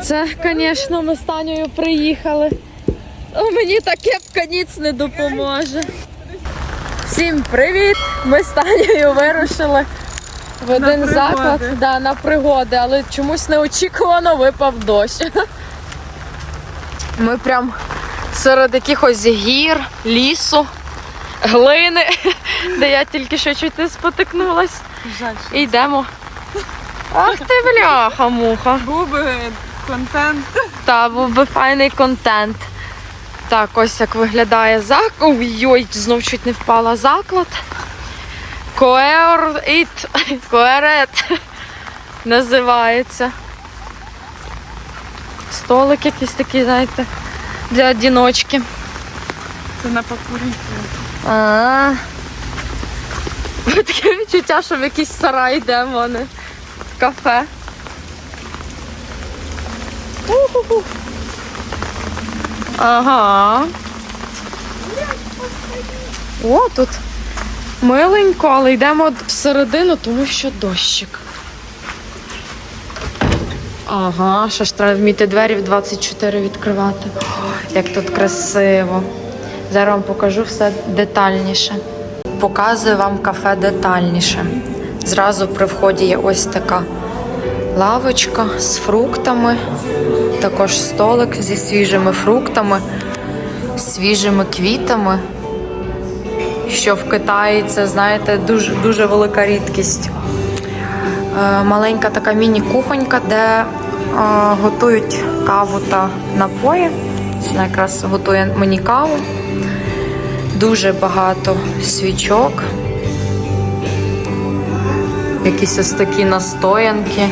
Оце, звісно, ми з Танею приїхали. О, мені та кепка ніц не допоможе. Всім привіт! Ми з Танею вирушили в один пригоди. заклад да, на пригоди, але чомусь неочікувано випав дощ. Ми прям серед якихось гір, лісу, глини, де я тільки що чуть не спотикнулась. Жаль, що І йдемо. Ах ти бляха, муха. Контент. Та був би файний контент. Так, ось як виглядає заклад. Ой, знов чуть не впала заклад. Коеріт. Коерет називається. Столик якийсь такий, знаєте, для одіночки. Це на покурити. А. Таке відчуття, що в якийсь сарай йдемо, а не в кафе. Уху-ху. Ага. О, тут миленько, але йдемо всередину, тому що дощик. Ага, що ж треба вміти двері в 24 відкривати. Ой, як тут красиво. Зараз вам покажу все детальніше. Показую вам кафе детальніше. Зразу при вході є ось така лавочка з фруктами, також столик зі свіжими фруктами, свіжими квітами. Що в Китаї це, знаєте, дуже, дуже велика рідкість. Е, Маленька така міні-кухонька, де е, готують каву та напої. Вона якраз готує мені каву. Дуже багато свічок. Якісь ось такі настоянки.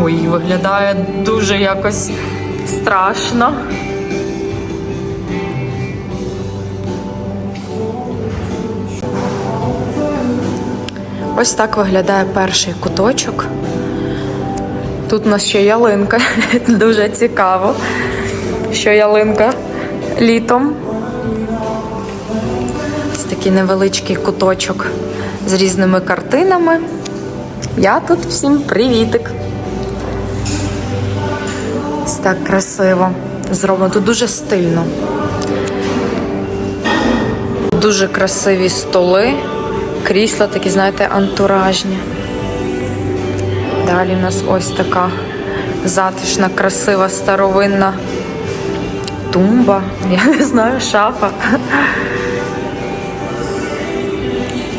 Ой, виглядає дуже якось страшно. Ось так виглядає перший куточок. Тут у нас ще ялинка. Дуже цікаво, що ялинка літом. Ось такий невеличкий куточок з різними картинами. Я тут всім привітик. Ось так красиво зроблено. Тут дуже стильно. Дуже красиві столи, крісла такі, знаєте, антуражні. Далі у нас ось така затишна, красива, старовинна тумба, я не знаю, шафа.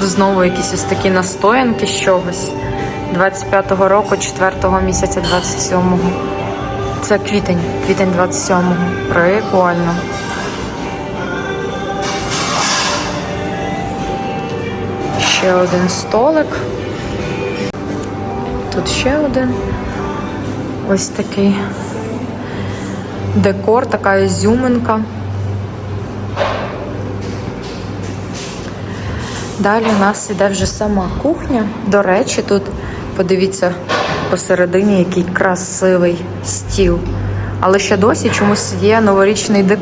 Знову якісь ось такі настоянки з чогось. 25-го року, 4-го місяця 27-го. Це квітень, квітень 27-го. Прикольно. Ще один столик. Тут ще один. Ось такий декор, така ізюминка. Далі у нас іде вже сама кухня. До речі, тут подивіться посередині, який красивий стіл. Але ще досі чомусь є новорічний, дек...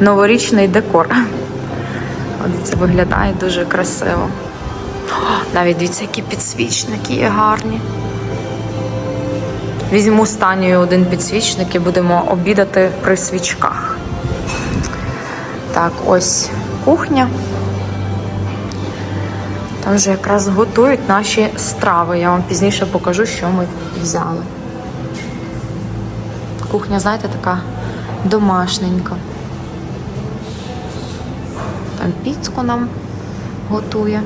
новорічний декор. От це виглядає дуже красиво. О, навіть дивіться, які підсвічники є гарні. Візьму з Танією один підсвічник і будемо обідати при свічках. Так, ось кухня. Там вже якраз готують наші страви. Я вам пізніше покажу, що ми взяли. Кухня, знаєте, така домашненька. Там піцку нам готує.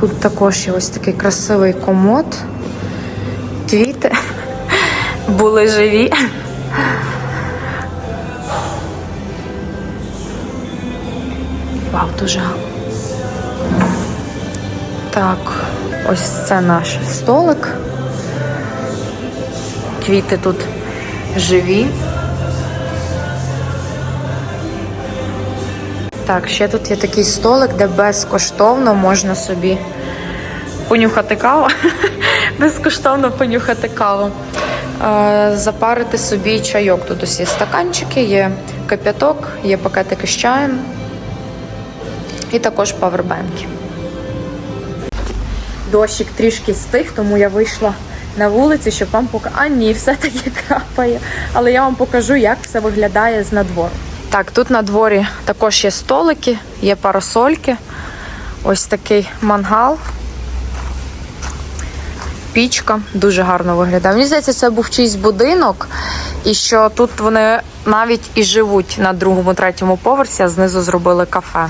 Тут також є ось такий красивий комод. Квіти були живі. Вау, дуже. Так, ось це наш столик. Квіти тут живі. Так, ще тут є такий столик, де безкоштовно можна собі понюхати каву. безкоштовно понюхати каву. Е, Запарити собі чайок. Тут ось є стаканчики, є кип'яток, є пакетики з чаєм і також павербенки. дощик трішки стих, тому я вийшла на вулиці, щоб вам показати. А ні, все-таки крапає. Але я вам покажу, як все виглядає з надвору. Так, тут на дворі також є столики, є парасольки. Ось такий мангал. Пічка дуже гарно виглядає. Мені здається, це був чийсь будинок, і що тут вони навіть і живуть на другому, третьому поверсі, а знизу зробили кафе.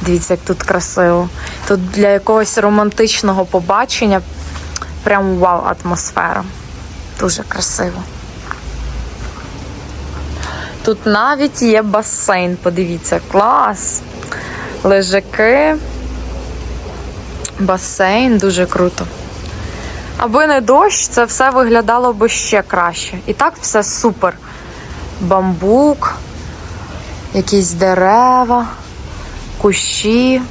Дивіться, як тут красиво. Тут для якогось романтичного побачення прям вау атмосфера. Дуже красиво. Тут навіть є басейн, подивіться, клас. Лежаки. Басейн дуже круто. Аби не дощ, це все виглядало би ще краще. І так все супер. Бамбук, якісь дерева, кущі.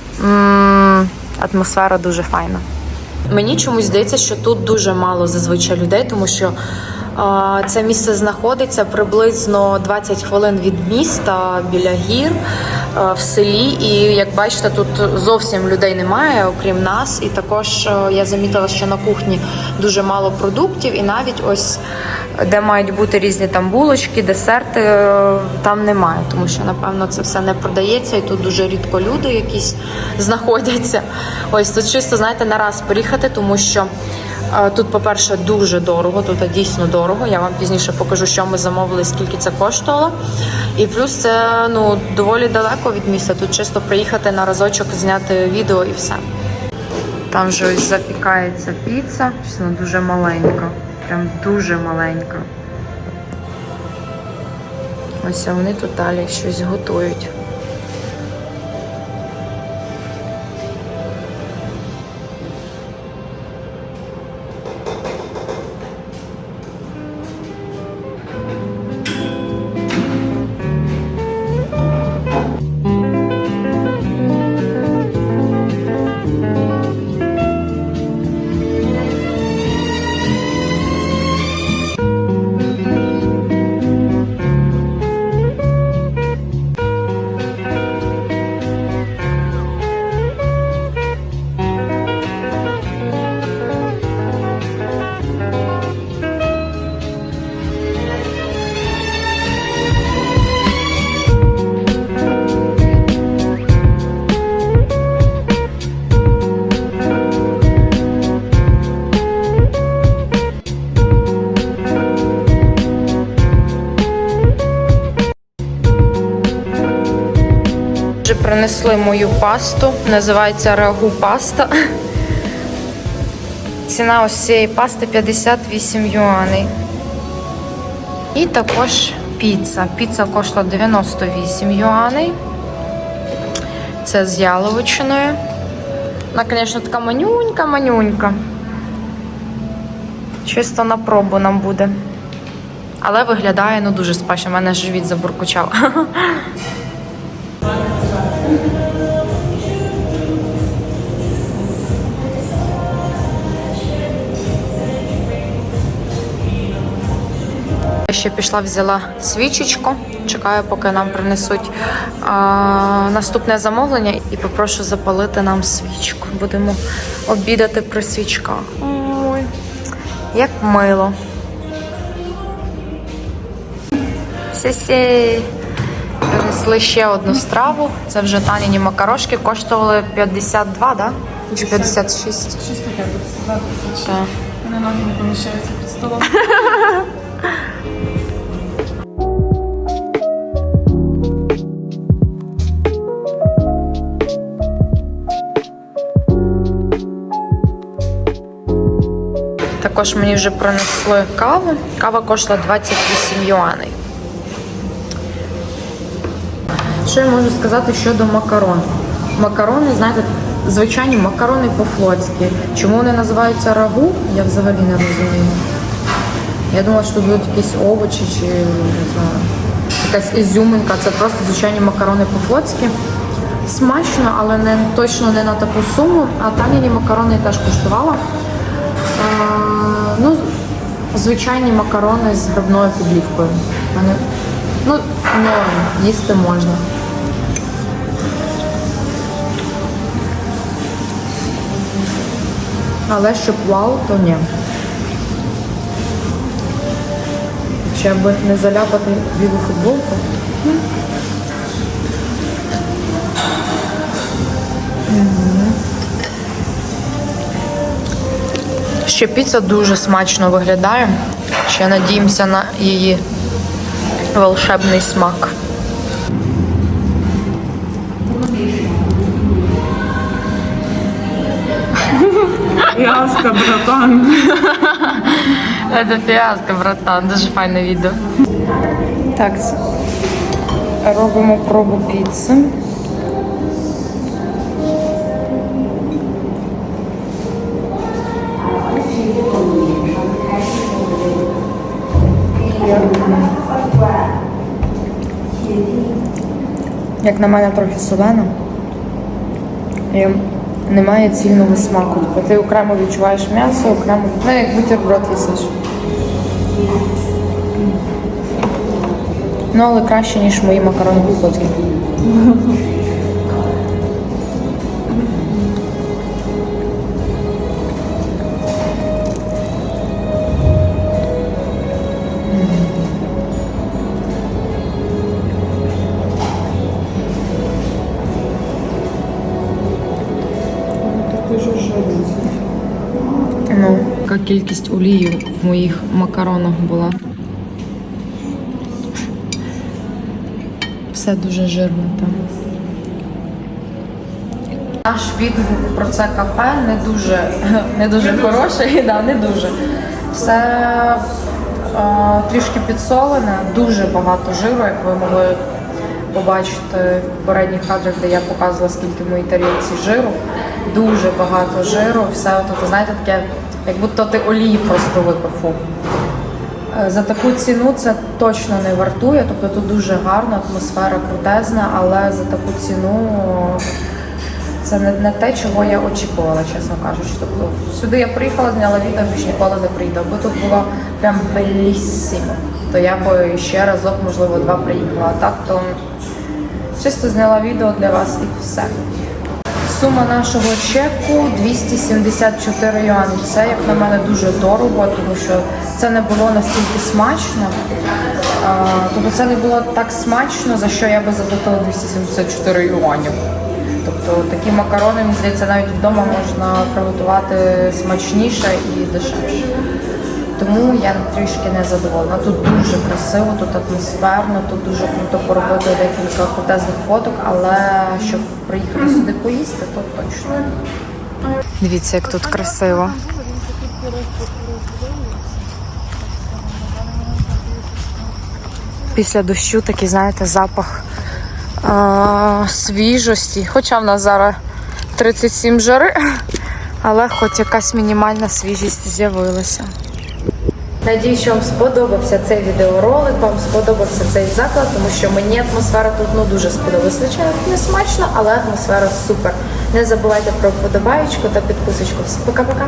Атмосфера дуже файна. Мені чомусь здається, що тут дуже мало зазвичай людей, тому що це місце знаходиться приблизно 20 хвилин від міста біля гір в селі. І як бачите, тут зовсім людей немає, окрім нас. І також а, я замітила, що на кухні дуже мало продуктів, і навіть ось де мають бути різні там булочки, десерти, е, там немає, тому що напевно це все не продається, і тут дуже рідко люди якісь знаходяться. Ось тут чисто знаєте на раз приїхати, тому що. е, Тут, по-перше, дуже дорого, тут дійсно дорого. Я вам пізніше покажу, що ми замовили, скільки це коштувало. І плюс це ну доволі далеко від міста. Тут чисто приїхати на разочок, зняти відео і все. Там вже ось запікається піца, вона дуже маленька. Прям дуже маленька. Ось а вони тут далі щось готують. Принесли мою пасту, називається рагу паста. Ціна ось цієї пасти 58 юаней. І також піца. Піца коштувала 98 юаней. Це з яловичиною. Вона, звісно, така манюнька-манюнька. Чисто на пробу нам буде. Але виглядає ну дуже смачно. У мене живіт забуркучав. Я ще пішла, взяла свічечку. Чекаю, поки нам принесуть а, наступне замовлення і попрошу запалити нам свічку. Будемо обідати при свічках. Ой, як мило. Сі-сі. Принесли ще одну страву. Це вже таніні макарошки. Коштували 52, да? Чи 56? Щось таке, тут сюди тисячі. Так. Мене ноги не поміщаються під столом. Також мені вже принесли каву. Кава коштувала 28 юаней. Що я можу сказати щодо макарон? Макарони, знаєте, звичайні макарони по-флотськи. Чому вони називаються рагу, я взагалі не розумію. Я думала, що тут будуть якісь овочі чи не знаю, якась ізюминка. Це просто звичайні макарони по-флотськи. Смачно, але не точно не на таку суму. А таніні макарони я теж куштувала. Ну, звичайні макарони з грибною підлівкою. Вони, ну, норм, їсти можна. Але щоб вау, то ні. Ще аби не заляпати білу футболку. Ще піца дуже смачно виглядає. Ще надіємося на її волшебний смак. Яска, братан. Это фіаско, братан, дуже файне відео. Так, робимо пробу піци. Як на мене трохи солена. І немає цільного смаку. Тобто ти окремо відчуваєш м'ясо, окремо. Ну, як бутерброд їсиш. Ну, але краще, ніж мої макарони по-флотськи. Яка кількість олії в моїх макаронах була. Все дуже жирно там. Наш відгук про це кафе не дуже, не дуже хороший, да, не дуже. Все е, трішки підсолене, дуже багато жиру, як ви могли побачити в попередніх кадрах, де я показувала, скільки в моїй тарілці жиру. Дуже багато жиру, все от, знаєте, таке, як будто ти олії просто випив. Е, За таку ціну це точно не вартує. Тобто тут дуже гарна атмосфера крутезна, але за таку ціну це не, не те, чого я очікувала, чесно кажучи. Тобто сюди я приїхала, зняла відео, більш ніколи не прийду. Бо тут було прям белісімо. То я би ще разок, можливо, два приїхала. Так то чисто зняла відео для вас і все. Сума нашого чеку 274 юані. Це, як на мене, дуже дорого, тому що це не було настільки смачно. Тобто це не було так смачно, за що я би заплатила 274 юанів. Тобто такі макарони, мені здається, навіть вдома можна приготувати смачніше і дешевше. Тому я трішки не задоволена. Тут дуже красиво, тут атмосферно, тут дуже круто поробити декілька крутезних фоток, але щоб приїхати сюди поїсти, то точно. Дивіться, як тут красиво. Після дощу такий, знаєте, запах а, свіжості. Хоча в нас зараз 37 жари, але хоч якась мінімальна свіжість з'явилася. Надію, що вам сподобався цей відеоролик, вам сподобався цей заклад, тому що мені атмосфера тут ну дуже сподобалась. Звичайно, не смачно, але атмосфера супер. Не забувайте про вподобаєчку та підписочку. Пока-пока!